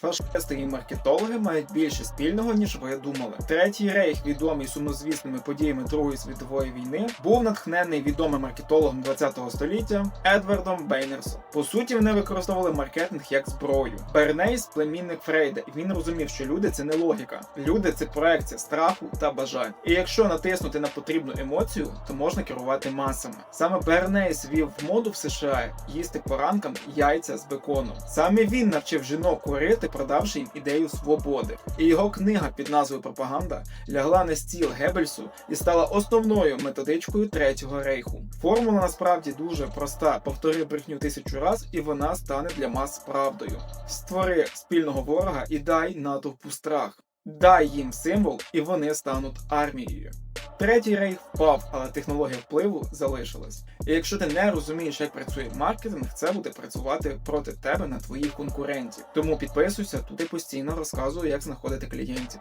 Фашисти і маркетологи мають більше спільного, ніж ви думали. Третій рейх, відомий сумнозвісними подіями Другої світової війни, був натхнений відомим маркетологом ХХ століття Едвардом Бейнерсом. По суті, вони використовували маркетинг як зброю. Бернейс племінник Фрейда, і він розумів, що люди це не логіка. Люди це проекція страху та бажань. І якщо натиснути на потрібну емоцію, то можна керувати масами. Саме Бернейс вів в моду в США їсти по ранкам яйця з беконом. Саме він навчив жінок курити, продавши їм ідею свободи. І його книга під назвою Пропаганда лягла на стіл Геббельсу і стала основною методичкою третього рейху. Формула насправді дуже проста. Повтори брехню тисячу раз, і вона стане для мас правдою. Створи спільного ворога і дай натовпу страх. Дай їм символ, і вони стануть армією. Третій рейх впав, але технологія впливу залишилась. І якщо ти не розумієш, як працює маркетинг, це буде працювати проти тебе на твоїх конкурентів. Тому підписуйся, тут я постійно розказую, як знаходити клієнтів.